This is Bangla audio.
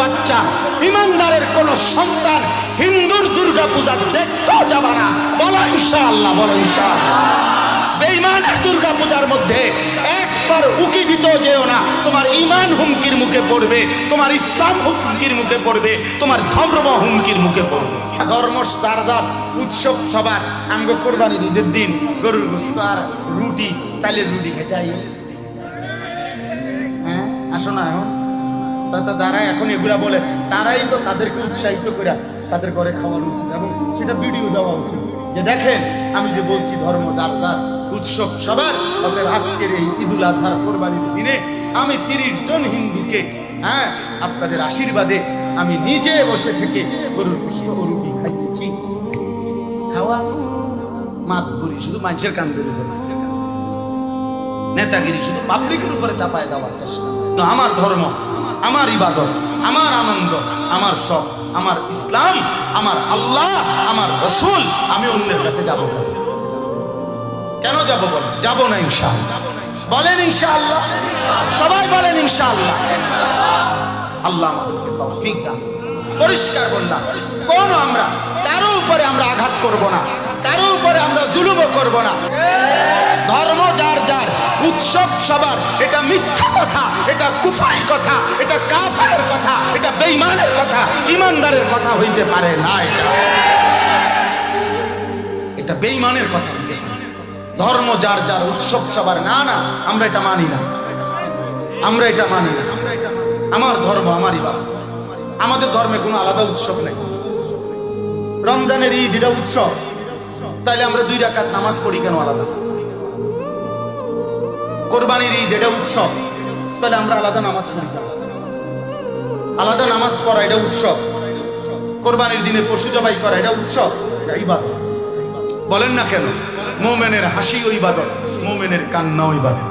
বাচ্চা, ইমানদারের কোন সন্তান হিন্দুর দুর্গা পূজা দেখতেও যাবা না। বলো ইনশাআল্লাহ বলো ইনশাআল্লাহ। বেঈমানের দুর্গা পূজার মধ্যে একবার উকি যেও না। তোমার ইমান হুমকির মুখে পড়বে, তোমার ইসলাম হুমকির মুখে পড়বে, তোমার ধর্ম হুমকির মুখে পড়বে। ধর্ম উৎসব সবার আঙ্গ কোরবানি ঈদের দিন, গরুর গোস্ত আর রুটি, চালের রুটি খেতে হ্যাঁ আসো না এখন। যারা এখন এগুলা বলে, তারাই তো তাদেরকে উৎসাহিত করে তাদের ঘরে খাওয়ানো উচিত এবং সেটা ভিডিও দেওয়া উচিত। যে দেখেন, আমি যে বলছি ধর্ম যার যার উৎসব সবার, অতএব আজকের এই ঈদুল আজহার কোরবানির দিনে আমি তিরিশ জন হিন্দুকে হ্যাঁ আপনাদের আশীর্বাদে আমি নিজে বসে থেকে গরুর পুষ্প রুটি খাইয়েছি। খাওয়া, মাত বুড়ি শুধু মানুষের উপর মানুষের কান নেতাগিরি শুধু পাবলিকের উপরে চাপায় দেওয়ার চেষ্টা। তো আমার ধর্ম আমার ইবাদত, আমার আনন্দ, আমার শখ, আমার ইসলাম, আমার আল্লাহ, আমার রসুল, আমি অন্যের কাছে যাব। কেন যাব বল? যাব না ইনশাআল্লাহ। বলেন ইনশাআল্লাহ। সবাই বলেন ইনশাআল্লাহ। আল্লাহ আমাদেরকে তৌফিক দান, পরিষ্কার বললাম। কোন আমরা, কারও উপরে আমরা আঘাত করব না, কারও উপরে আমরা জুলুমও করব না। উৎসব সবার। এটা মিথ্যা কথা, এটা কুফারি কথা, এটা কাফারের কথা, এটা বেঈমানের কথা ইমানদারের কথা হইতে পারে না এটা। এটা বেঈমানের কথা ধর্ম যার যার, উৎসব সবার। না না, আমরা এটা মানি না। আমরা এটা মানি না। আমার ধর্ম, আমারই ইবাদত আমাদের ধর্মে কোনো আলাদা উৎসব নেই। রমজানের ঈদ, এটা উৎসব। তাইলে আমরা দুই রাকাত নামাজ পড়ি কেন আলাদা? কোরবানির ঈদ, এটা উৎসব। তাহলে আমরা আলাদা নামাজ পড়ি? আলাদা নামাজ পড়া, এটা উৎসব। কোরবানির দিনে পশু জবাই করা, এটা উৎসব। বলেন না কেন? মোমেনের হাসি ওই ইবাদত, মোমেনের কান্না ওই ইবাদত।